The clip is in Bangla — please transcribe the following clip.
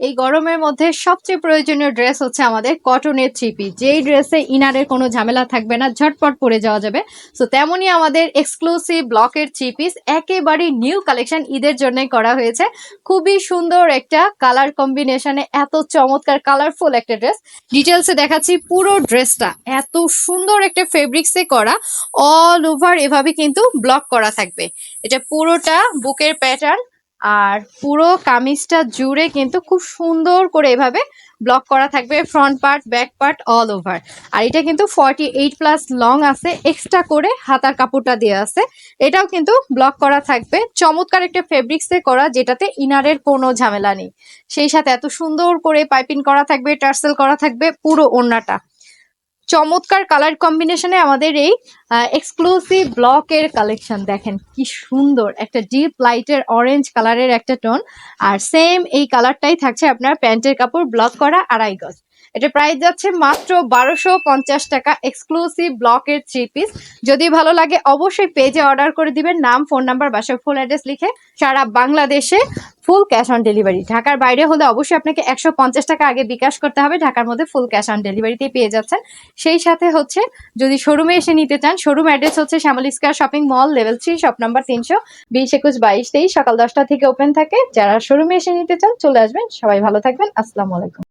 এই গরমের মধ্যে সবচেয়ে প্রয়োজনীয় ড্রেস হচ্ছে আমাদের কটনের থ্রি পিস যেই ড্রেসে ইনারের কোনো ঝামেলা থাকবে না, ঝটপট পরে যাওয়া যাবে। সো তেমনই আমাদের এক্সক্লুসিভ ব্লকের থ্রি পিস একেবারে নিউ কালেকশন ঈদের জন্যই করা হয়েছে। খুবই সুন্দর একটা কালার কম্বিনেশনে এত চমৎকার কালারফুল একটা ড্রেস ডিটেলসে দেখাচ্ছি পুরো ড্রেসটা। এত সুন্দর একটা ফেব্রিক্সে করা। অল ওভার এভাবে কিন্তু ব্লক করা থাকবে। এটা পুরোটা বুকের প্যাটার্ন আর পুরো কামিজটা জুড়ে কিন্তু খুব সুন্দর করে এভাবে ব্লক করা থাকবে front part back part all over আর এটা কিন্তু ফর্টি এইট প্লাস লং আছে এক্সট্রা করে হাতার কাপড়টা দেওয়া আছে। এটাও কিন্তু ব্লক করা থাকবে। চমৎকার একটা ফেব্রিক্সে করা, যেটাতে ইনারের কোনো ঝামেলা নেই। সেই সাথে এত সুন্দর করে পাইপিং করা থাকবে টার্সেল করা থাকবে, পুরো ওড়নাটা। চমৎকার কালার কম্বিনেশনে আমাদের এই এক্সক্লুসিভ ব্লকের কালেকশন দেখেন কি সুন্দর। একটা ডিপ লাইটের অরেঞ্জ কালারের একটা টোন আর সেম এই কালারটাই থাকছে আপনার প্যান্টের কাপড় ব্লক করা আড়াই গজ। এটা প্রাইস যাচ্ছে মাত্র বারোশো পঞ্চাশ টাকা এক্সক্লুসিভ ব্লকের থ্রি পিস যদি ভালো লাগে অবশ্যই পেজে অর্ডার করে দিবেন, নাম ফোন নাম্বার বাসার ফুল অ্যাড্রেস লিখে সারা বাংলাদেশে ফুল ক্যাশ অন ডেলিভারি ঢাকার বাইরে হলে অবশ্যই আপনাকে একশো পঞ্চাশ টাকা আগে বিকাশ করতে হবে, ঢাকার মধ্যে ফুল ক্যাশ অন ডেলিভারিতে পেয়ে যাচ্ছেন। সেই সাথে হচ্ছে, যদি শোরুমে এসে নিতে চান শোরুম অ্যাড্রেস হচ্ছে Shyamal square shopping mall level three shop number তিনশো, বিশ, একুশ, বাইশ, তেইশ, সকাল দশটা থেকে ওপেন থাকে। যারা শোরুমে এসে নিতে চান, চলে আসবেন। সবাই ভালো থাকবেন। আসসালামু আলাইকুম।